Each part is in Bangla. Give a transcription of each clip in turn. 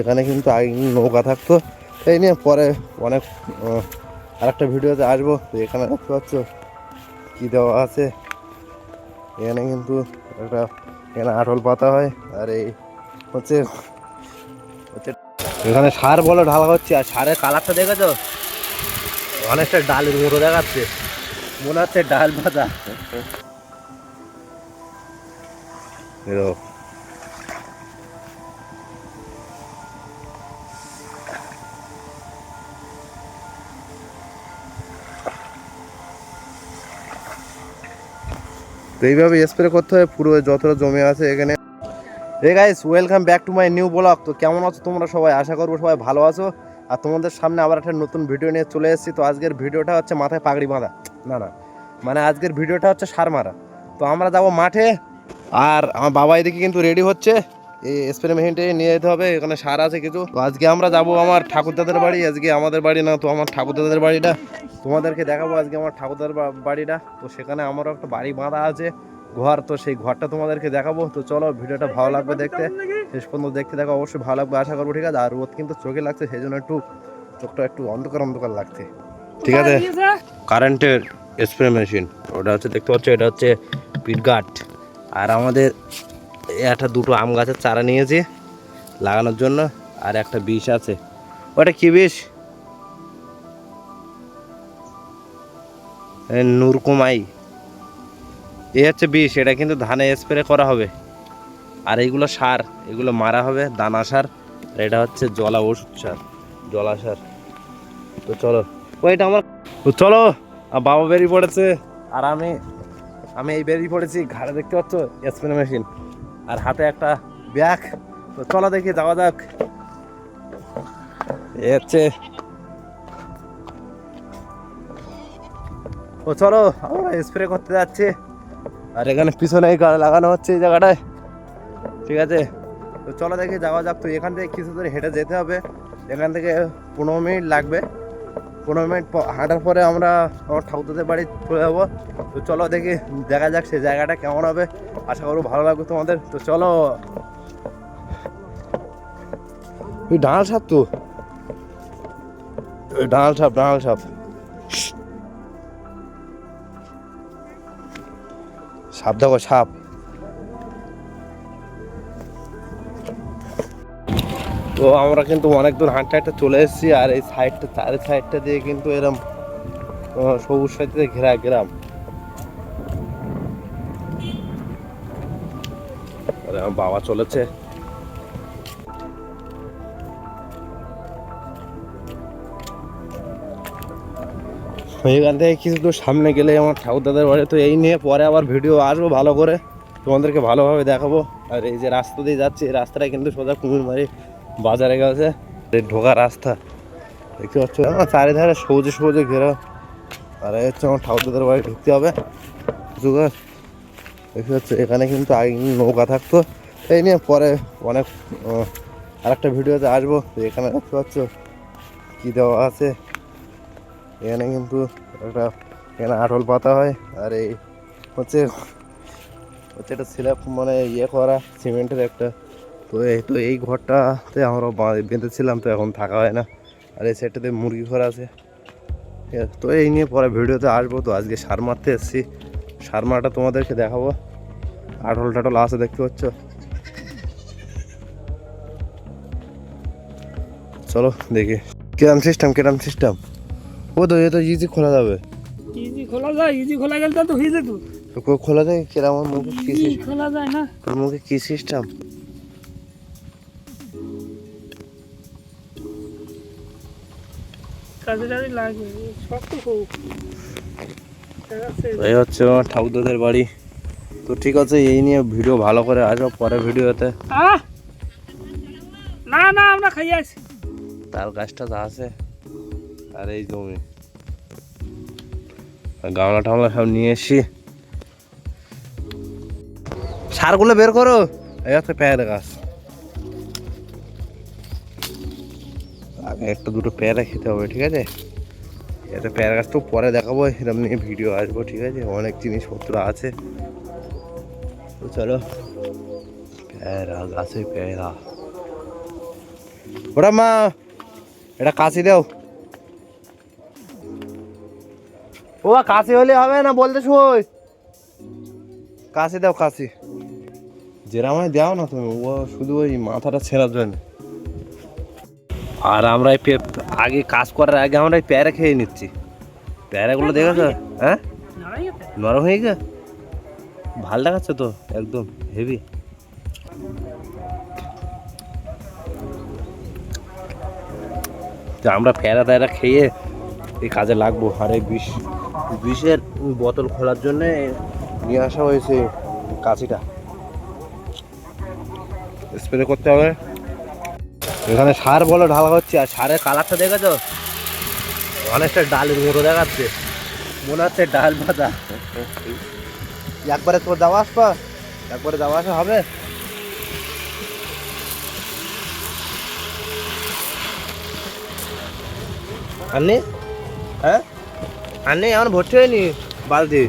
এখানে কিন্তু আগে নৌকা থাকতো। এই নিয়ে পরে অনেক আর একটা ভিডিওতে আসব। তো এখানে দেখতে পাচ্ছ কী দেওয়া আছে। এখানে কিন্তু একটা, এখানে আটল পাতা হয়। আর এই হচ্ছে হচ্ছে এখানে সার বলো ঢালা হচ্ছে। আর সারের কালারটা দেখেছ? অনেকটা ডালের মতো দেখাচ্ছে। মনে হচ্ছে ডাল পাতা এরকম। তো এইভাবে স্প্রে করতে হবে পুরো যতটা জমে আছে এখানে। Hey guys welcome back to my new blog তো কেমন আছো তোমরা সবাই? আশা করব সবাই ভালো আছো। আর তোমাদের সামনে আবার একটা নতুন ভিডিও নিয়ে চলে এসেছি। তো আজকের ভিডিওটা হচ্ছে মাথায় পাগড়ি বাঁধা। না না। মানে আজকের ভিডিওটা হচ্ছে সার মারা তো আমরা যাব মাঠে। আর আমার বাবা এদিকে কিন্তু রেডি হচ্ছে। এই স্প্রে মেশিনটা নিয়ে যেতে হবে এখানে সার আছে কিছু। তো আজকে আমরা যাব আমার ঠাকুরদাদের বাড়ি আজকে আমাদের বাড়ি না তো আমার ঠাকুরদাদের বাড়িটা। তোমাদেরকে দেখাবো আজকে আমার ঠাকুরদার বাড়িটা। তো সেখানে আমারও একটা বাড়ি বাঁধা আছে ঘর। তো সেই ঘরটা তোমাদেরকে দেখাবো। তো চলো ভিডিওটা ভালো লাগবে দেখতে। শেষ পর্যন্ত দেখতে দেখো অবশ্যই ভালো লাগবে আশা করব ঠিক আছে? আর রোদ কিন্তু চোখে লাগছে সেই জন্য একটু চোখটা একটু অন্ধকার অন্ধকার লাগছে। ঠিক আছে? কারেন্টের স্প্রে মেশিন ওটা হচ্ছে দেখতে পাচ্ছ এটা হচ্ছে পিটগাট আর আমাদের একটা দুটো আম গাছের চারা নিয়েছি লাগানোর জন্য, আর একটা বিষ আছে। ওটা কি বিষ? নুরকুমাই। এই হচ্ছে বিষ, এটা কিন্তু ধানে স্প্রে করা হবে। আর এইগুলো সার, এগুলো মারা হবে, দানা সার, আর এটা হচ্ছে জলা ওষুধ সার, জলা সার। তো চলো। ওইটা আমার চলো, আর বাবা বেরিয়ে পড়েছে। আর আমি আমি এই বেরিয়ে পড়েছি, ঘাড়ে দেখতে পাচ্ছ? স্প্রে মেশিন আর হাতে একটা ব্যাগ। তো চলো দেখি, যাওয়া যাক। এ হচ্ছে ও চলো, আমরা স্প্রে করতে যাচ্ছি। আর এখানে পিছনে লাগানো হচ্ছে এই জায়গাটায়। ঠিক আছে? তো চলো দেখি, যাওয়া যাক। তো এখান থেকে কিছু দূর হেঁটে যেতে হবে। এখান থেকে পনেরো মিনিট লাগবে। পনেরো মিনিট হাঁটার পরে আমরা আমার ঠাকুরদের বাড়ি চলে যাব। তো চলো দেখি, দেখা যাক সেই জায়গাটা কেমন হবে। আশা করব ভালো লাগবে তোমাদের। তো চলো। ওই ডাল সাপ তো। ওই ডাল সাপ ডাল সাপ। সাপ দেখো, সাপ। তো আমরা কিন্তু অনেক দূর হাঁটতে হাঁটতে চলে এসেছি আর এই সাইডটা চারি সাইডটা দিয়ে কিন্তু এরম সবুজ সাথে ঘেরা গ্রাম। বাবা চলেছে। এখান থেকে কিছু দূর সামনে গেলে আমার ঠাকুর দাদার বাড়ি। তো এই নিয়ে পরে আবার ভিডিও আসব ভালো করে। তোমাদেরকে ভালোভাবে দেখাবো। আর এই যে রাস্তা দিয়ে যাচ্ছে, এই রাস্তাটা কিন্তু সোজা কুমিরমারি বাজারে গেছে। ঢোকা রাস্তা। দেখতে পাচ্ছ? চারিধারে সবুজে সবুজে ঘেরা। আর হচ্ছে আমার ঠাকুর দাদার বাড়ি, ঢুকতে হবে। জোগাড়। দেখতে পাচ্ছ? এখানে কিন্তু আগে নৌকা থাকতো। এই নিয়ে পরে অনেক আর একটা ভিডিওতে আসব। এখানে দেখতে পাচ্ছ? কী দেওয়া আছে? এখানে কিন্তু একটা এখানে আটল পাতা হয়। আর এই হচ্ছে হচ্ছে একটা স্ল্যাব মানে ইয়ে করা, সিমেন্টের একটা তো এই তো এই ঘরটাতে আমরা বেঁধেছিলাম তো এখন থাকা হয় না। আর এই সাইডটাতে মুরগি ঘর আছে। তো এই নিয়ে পরে ভিডিওতে আসব। তো আজকে সার মারতে এসেছি। সার মারাটা তোমাদেরকে দেখাবো। আটল টাটল আছে দেখতে পাচ্ছ? চলো দেখি। কিরাম সিস্টেম কিরাম সিস্টেম ও তো এ তো ইজি খোলা যাবে। ইজি খোলা যায় ইজি খোলা গেলে তো হয়ে যেত। খোলা যায় কিরাম মুখে কি খোলা যায় না। তোর মুখে কি সিস্টেম কাজে টাজে লাগবে শক্ত এই হচ্ছে আমার ঠাকুরদাদের বাড়ি। তো ঠিক আছে এই নিয়ে ভিডিও ভালো করে আসব পরে ভিডিওতে। না না আমরা খাইয়ে আছি তাল গাছটা যা আছে আর এই জমি। গামলা টামলা সব নিয়ে এসছি। সারগুলো বের করো। এই হচ্ছে পেয়ারা গাছ। আগে একটা দুটো প্যারা খেতে হবে, ঠিক আছে? এটা প্যারা গাছ তো পরে দেখাবো, এরকম নিয়ে ভিডিও আসব, ঠিক আছে? অনেক জিনিসপত্র আছে। তো চলো, পেয়ারা, গাছে পেয়ারা। ওরা মা, এটা কাশি দাও। ও, কাশি হলে হবে না বলতে শুই। কাশি দাও, কাশি। যেরাম হয় দাও না তুমি, ও শুধু ওই মাথাটা ছেঁড়ার জন্য। আর আমরা আগে কাজ করার আগে আমরা এই প্যারা খেয়ে নিচ্ছি। প্যারাগুলো দেখেছ? হ্যাঁ নরম হয়ে গে ভালো দেখাচ্ছে তো একদম হেভি। আমরা ফেরা তেরা খেয়ে এই কাজে লাগবো। আর এই বিষ বিষের বোতল খোলার জন্য নিয়ে আসা হয়েছে কাঁচিটা স্প্রে করতে হবে। এখানে সার বলো ঢালা হচ্ছে, আর সারের কালারটা দেখেছ? অনেকটা ডালের মতো দেখাচ্ছে। মনে হচ্ছে ডাল ভাজা। একবারে তোর যাওয়া আসবা, একবারে যাওয়া আসা হবে। আননি? হ্যাঁ? আননি, এখন ভর্তি হয়নি বালতি?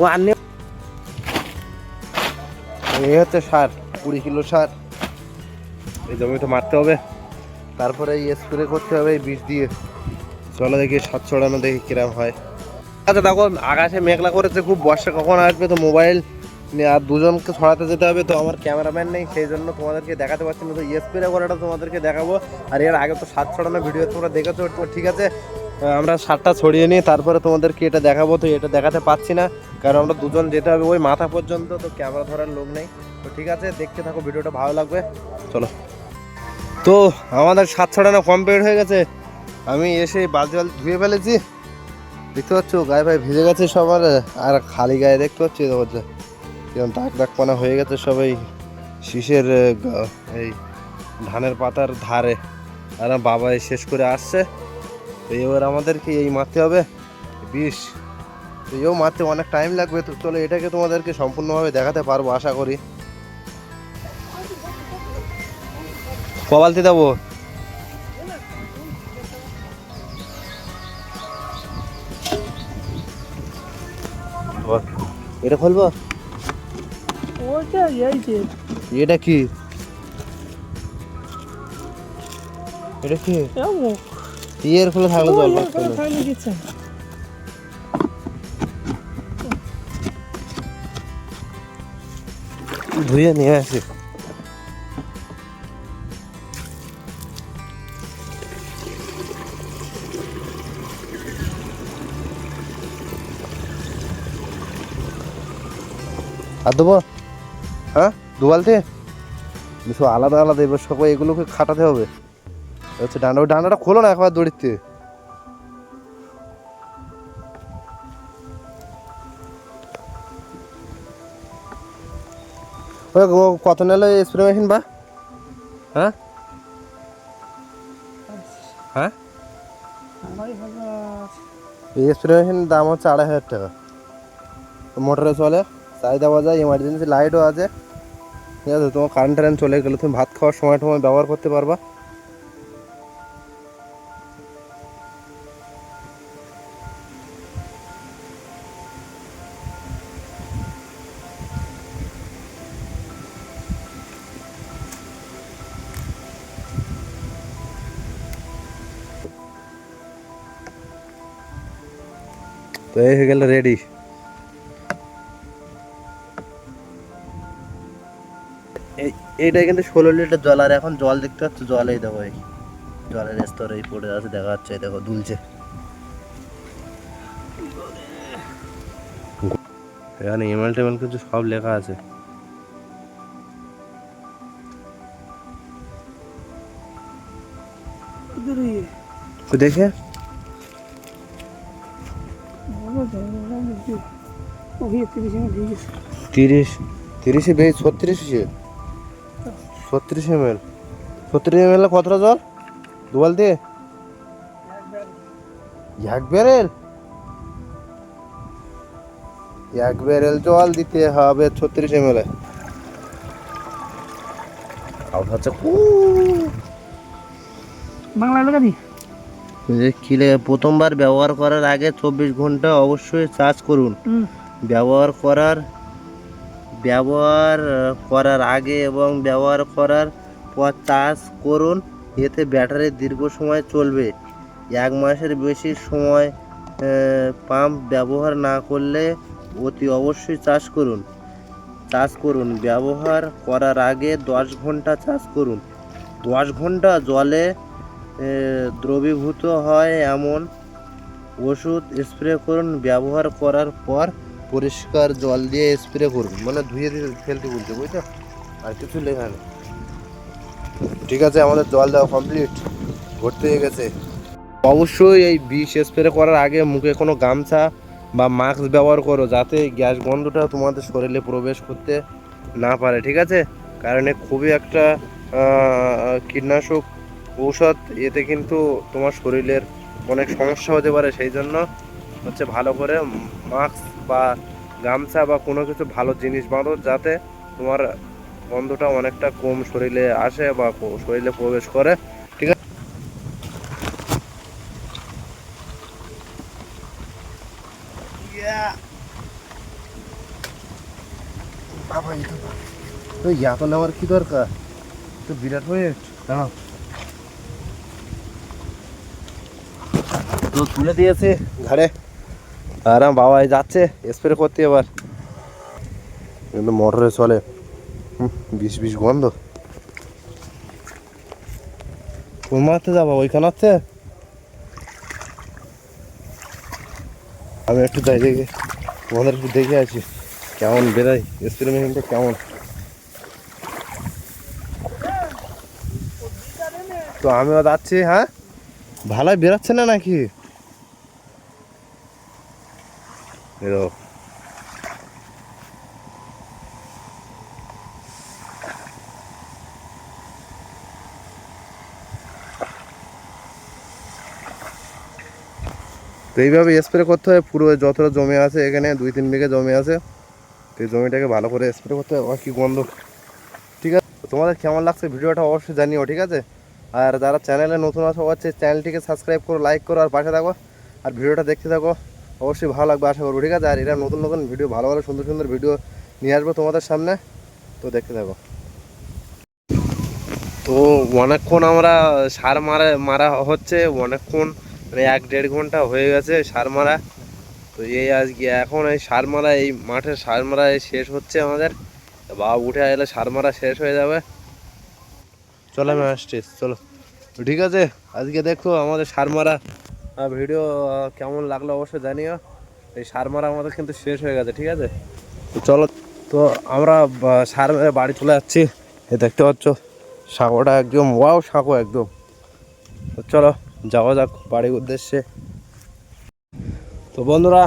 ও, আননি এই হচ্ছে সার, কুড়ি কিলো সার। এই জমিতে মারতে হবে। তারপরে এই স্প্রে করতে হবে এই বিষ দিয়ে। চলো দেখি সাত ছড়ানো দেখি কিরম হয়। আচ্ছা দেখো, আকাশে মেঘলা করেছে, খুব বর্ষা কখন আসবে তো মোবাইল নিয়ে, আর দুজনকে ছড়াতে যেতে হবে তো আমার ক্যামেরাম্যান নেই, সেই জন্য তোমাদেরকে দেখাতে পারছি না। তো স্প্রে করাটা তোমাদেরকে দেখাবো। আর এর আগে তো সাত ছড়ানো ভিডিও তোমরা দেখেছ, তো ঠিক আছে। আমরা সারটা ছড়িয়ে নিই, তারপরে তোমাদেরকে এটা দেখাবো, তো এটা দেখাতে পাচ্ছি না, কারণ আমরা দুজন যেতে হবে, ওই মাথা পর্যন্ত, তো ক্যামেরা ধরার লোক নেই। তো ঠিক আছে, দেখতে থাকো, ভিডিওটা ভালো লাগবে। চলো। তো আমাদের সাত ছড়ানো কমপ্লিট হয়ে গেছে। আমি এসে বালতি বালতি ধুয়ে ফেলেছি। দেখতে পাচ্ছ, গায়ে ভাই ভিজে গেছে সবার আর খালি গায়ে দেখতে পাচ্ছি হচ্ছে কীরকম দাগ পানা হয়ে গেছে সবাই শীষের এই ধানের পাতার ধারে। আর বাবা শেষ করে আসছে। তো এবার আমাদেরকে এই মারতে হবে। বিষ তো এও মারতে অনেক টাইম লাগবে। তো চলো এটাকে তোমাদেরকে সম্পূর্ণভাবে দেখাতে পারব, আশা করি। কবালতি দেবো। এটা খুলবো? এটা কি? এটা কি? ইয়ের খুলে থাকলে জল ধুয়ে নিয়ে আসি। আর দেবো? হ্যাঁ? দু বালতি আলাদা আলাদা এবার সবাই এগুলোকে খাটাতে হবে। হচ্ছে ডান্ডা ওই ডান্ডাটা খোলো না একবার দড়িতে। ও কত নিল স্প্রে মেশিন বা? হ্যাঁ? হ্যাঁ? স্প্রে মেশিনের দাম হচ্ছে আড়াই হাজার টাকা। মোটরে চলে, চাহিদা যায় এমার্জেন্সি লাইটও আছে। ঠিক আছে, তোমার কারেন্ট চলে গেলে তুমি ভাত খাওয়ার সময় সময় ব্যবহার করতে পারবা। তো এই হয়ে গেল রেডি এইটা কিন্তু ষোলো লিটার জল আর এখন জল দেখতে পাচ্ছ জল এই দেখো এই। জলের স্তর এই পড়ে আছে দেখা যাচ্ছে দেখো দুলছে। এখানে ইমেল টেমেল কিছু সব লেখা আছে। দেখে? তিরিশ দিয়ে তিরিশ বেশ, ছত্রিশে ছত্রিশ এম ছত্রিশ এম এল কতটা জল? দু বালতি এক ব্যারেল এক ব্যারেল জল দিতে হবে ছত্রিশ এম এল কু বাংলা যে কিলে প্রথমবার ব্যবহার করার আগে চব্বিশ ঘণ্টা অবশ্যই চার্জ করুন। ব্যবহার করার ব্যবহার করার আগে এবং ব্যবহার করার পর চার্জ করুন এতে ব্যাটারি দীর্ঘ সময় চলবে। এক মাসের বেশি সময় পাম্প ব্যবহার না করলে অতি অবশ্যই চার্জ করুন। চার্জ করুন ব্যবহার করার আগে দশ ঘণ্টা চার্জ করুন। দশ ঘণ্টা জলে দ্রবীভূত হয় এমন ওষুধ স্প্রে করুন, ব্যবহার করার পর পরিষ্কার জল দিয়ে স্প্রে করুন। মানে ধুয়ে দিয়ে ফেলতে বলতে বুঝছ? আর কিছু লেখা নেই। ঠিক আছে, আমাদের জল দেওয়া কমপ্লিট ভর্তি হয়ে গেছে। অবশ্যই এই বিষ স্প্রে করার আগে মুখে কোনো গামছা বা মাস্ক ব্যবহার করো, যাতে গ্যাস গন্ধটা তোমাদের শরীরে প্রবেশ করতে না পারে, ঠিক আছে? কারণ খুবই একটা কীটনাশক ঔষধ, এতে কিন্তু তোমার শরীরের অনেক সমস্যা হতে পারে। সেই জন্য হচ্ছে ভালো করে মাস্ক বা গামছা বা কোনো কিছু ভালো জিনিস বাঁধো যাতে তোমার গন্ধটা অনেকটা কম শরীরে আসে বা শরীরে প্রবেশ করে। ঠিক আছে? বাবা তো নেওয়ার কি দরকার? তো বিরাট হয়ে দাঁড়াও। তো তুলে দিয়েছে ঘাড়ে। আর বাবা যাচ্ছে স্প্রে করতে এবার। কিন্তু মোটরে চলে। বিষ বিষ গন্ধ। কোন যাব, ওইখানে আছে। আমি একটু যাই, দেখে। তোমাদের একটু দেখে আছি কেমন বেরোয় স্প্রে মেশিনটা কেমন। তো আমিও যাচ্ছি হ্যাঁ? ভালোই বেরোচ্ছে না নাকি? বেরো তো এইভাবে স্প্রে করতে হয়, পুরো যতটা জমি আছে এখানে, দুই তিন বিঘে জমি আছে। তো এই জমিটাকে ভালো করে স্প্রে করতে হয় কি গন্ধ। ঠিক আছে? তোমাদের কেমন লাগছে ভিডিওটা অবশ্যই জানিও, ঠিক আছে? আর যারা চ্যানেলে নতুন আছে হচ্ছে চ্যানেলটিকে সাবস্ক্রাইব করো লাইক করো, আর পাশে থাকো। আর ভিডিওটা দেখতে থাকো। অবশ্যই ভালো লাগবে, আশা করব। ঠিক আছে, আর এরা নতুন নতুন ভিডিও, ভালো ভালো সুন্দর সুন্দর ভিডিও নিয়ে আসব তোমাদের সামনে। তো দেখতে থাকো। তো অনেকক্ষণ আমরা সার মারা মারা হচ্ছে, অনেকক্ষণ মানে এক দেড় ঘণ্টা হয়ে গেছে সার মারা। তো এই আজকে এখন এই সার মারা, এই মাঠে সার মারা শেষ হচ্ছে আমাদের। বাবা উঠে এলে সার মারা শেষ হয়ে যাবে। চলো আমি আসছি, চলো। ঠিক আছে, আজকে দেখো আমাদের সার মারা ভিডিও কেমন লাগল অবশ্যই জানিও। এই সার মারা আমাদের কিন্তু শেষ হয়ে গেছে, ঠিক আছে? তো চলো, তো আমরা সার বাড়ি চলে যাচ্ছি। এ দেখতে পাচ্ছ সাঁকোটা একদম, ওয়াও সাঁকো একদম। তো চলো, যাওয়া যাক বাড়ির উদ্দেশ্যে। তো বন্ধুরা,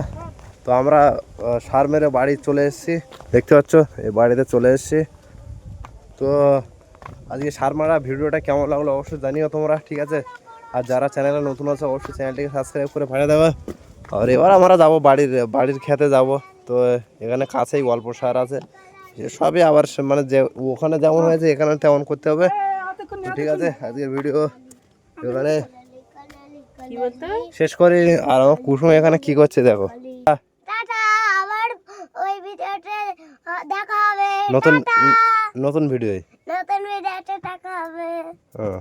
তো আমরা সার মেরে বাড়ি চলে এসেছি। দেখতে পাচ্ছ, এই বাড়িতে চলে এসেছি। তো আজকে সার মারা ভিডিওটা কেমন লাগল অবশ্যই জানিও তোমরা, ঠিক আছে? আর যারা চ্যানেলে নতুন আছে অবশ্যই চ্যানেলটিকে সাবস্ক্রাইব করে পাঠিয়ে দেবে আর এবার আমরা যাব বাড়ির বাড়ির খেতে যাব। তো এখানে কাছেই অল্প সার আছে সবই আবার মানে যে ওখানে যেমন হয়েছে এখানে তেমন করতে হবে। ঠিক আছে আজকের ভিডিও এখানে শেষ করি। আর আমার কুসুম এখানে কি করছে দেখো। নতুন নতুন ভিডিও নতুন ভিডিওতে দেখা হবে। হ্যাঁ।